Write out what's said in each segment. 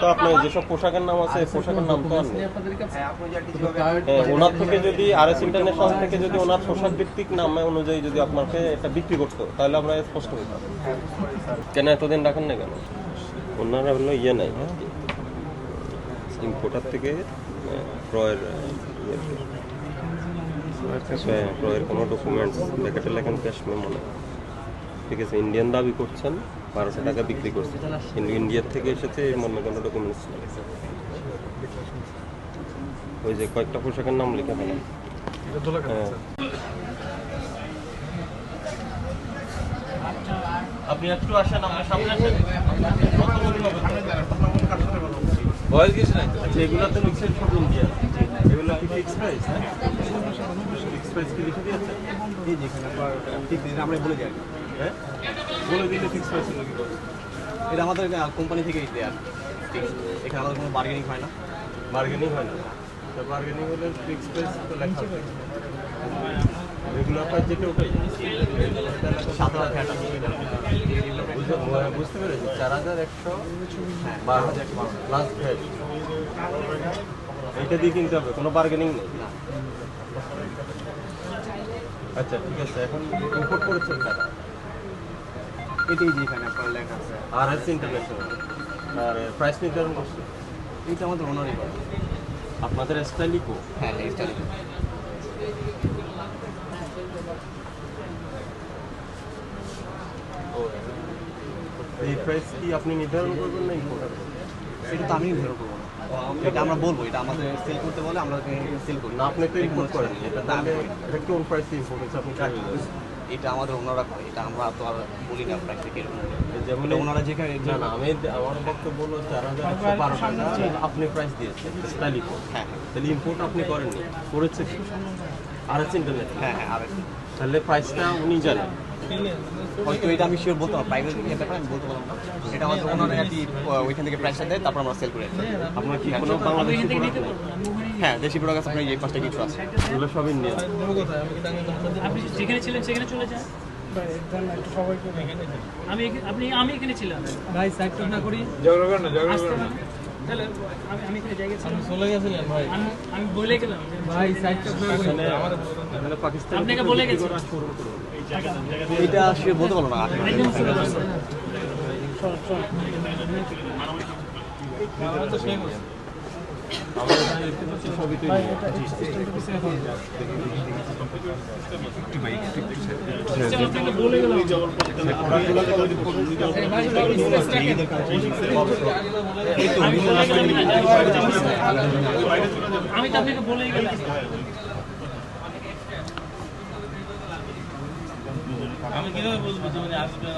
তো আপনার যেসব পোশাকের নাম আছে পোশাকের নাম তো হ্যাঁ, ওনার থেকে যদি আর এস ইন্টারন্যাশনাল থেকে যদি ওনার পোশাক ভিত্তিক নামে অনুযায়ী যদি আপনাকে এটা বিক্রি করতো তাহলে আমরা স্পষ্ট হইতাম কেন এতদিন রাখেন না কেন? ওনারা হলো ইয়ে নাই ইম্পোর্টার থেকে ক্রয়ের আহ, ইয়েতে। হ্যাঁ, ক্রয়ের কোনো ডকুমেন্টস প্যাকেটে লেখেন ক্যাশ মেমো ঠিক আছে ইন্ডিয়ান দাবি করছেন বারোশো টাকা বিক্রি করছে। কিন্তু ইন্ডিয়ার থেকে এসেছে এর মধ্যে কোনো ডকুমেন্টস ওই যে কয়েকটা পোশাকের নাম লিখে ফেলেন হ্যাঁ। আপনি একটু আসেন আমার সামনে আসেন। বয়স কিছু নাই আচ্ছা এগুলো তো এগুলো কি ফিক্স প্রাইস হ্যাঁ? ফিক্স প্রাইস কি লিখে দিয়েছে? এই যেখানে আমরা বলে যাই। হ্যাঁ? বলে দিলে ফিক্স প্রাইস এটা আমাদের কোম্পানি থেকে দেয়। ঠিক এখানে আমাদের কোনো বার্গেনিং হয় না। বার্গেনিং হয় না। তো বার্গেনিং হলে ফিক্স প্রাইস তো লেখা রেগুলার প্রাইস যেটা ওটাই। সাত হাজার ফ্যাট বুঝতে- পেরেছি। চার হাজার একশো বারো হাজার প্লাস ভ্যাট এইটা দিয়ে কিনতে হবে? কোনো বার্গেনিং নেই? আচ্ছা ঠিক আছে। এখন ইম্পোর্ট করেছেন কারা? এটাই যেখানে আপনার লেখা আছে। R S international. আর প্রাইস নির্ধারণ করছে। এইটা আমাদের ওনারই করে আপনাদের স্টাইলিকো হ্যাঁ এইটা এই প্রাইস কি আপনি নির্ধারণ করবেন না ইম্পোর্টার এটা তো আমি নির্ধারণ করব না। এটা আমরা বলব এটা আমাদের সেল করতে বলে আমরা সেল করি। না আপনি তো ইম্পোর্ট করেন এটা তাহলে এটা কোন প্রাইসে ইম্পোর্ট আপনি কাজ এটা আমাদের ওনারা করে এটা আমরা তো আর বলি না প্রাইস কীরকম যেমন ওনারা যেখানে না না আমি আমার বক্তব্য হলো চার হাজার একশো বারো টাকা আপনি প্রাইস দিয়েছেন স্টাইলি হ্যাঁ। তাহলে ইম্পোর্ট আপনি করেননি করেছে আর এস ইন্টারনেট হ্যাঁ হ্যাঁ আর তাহলে প্রাইসটা উনি জানেন। হয়তো এটা আমি শিওর বলতে পারব প্রাইভেট ব্যাপারে আমি বলতে পারলাম না। এটা আমাদের ওনারা আর কি ওইখান থেকে প্রাইসটা দেয় তারপর আমরা সেল করে আপনার কি কোনো বাংলাদেশি প্রোডাক্ট হ্যাঁ দেশি প্রোডাক্ট আছে আপনার এই পাঁচটা কিছু আছে। এগুলো সব ইন্ডিয়ান আপনি যেখানে ছিলেন সেখানে চলে যান। আমি এখানে- আপনি আমি এখানে ছিলাম। ভাই সাইড না করি। ঝগড়া করেন না ঝগড়া করেন না। আমি আমি এখানে জায়গা ছিলাম। চলে গেছিলেন ভাই? আমি আমি বলে গেলাম। ভাই সাইড আপনাকে বলে গেছি। এটা শিওর বলতে পারব না আমি তো আপনাকে গেলাম। আমি কীভাবে বলব যে উনি আসবে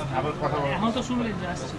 এখন তো শুনলেন যে আসছি।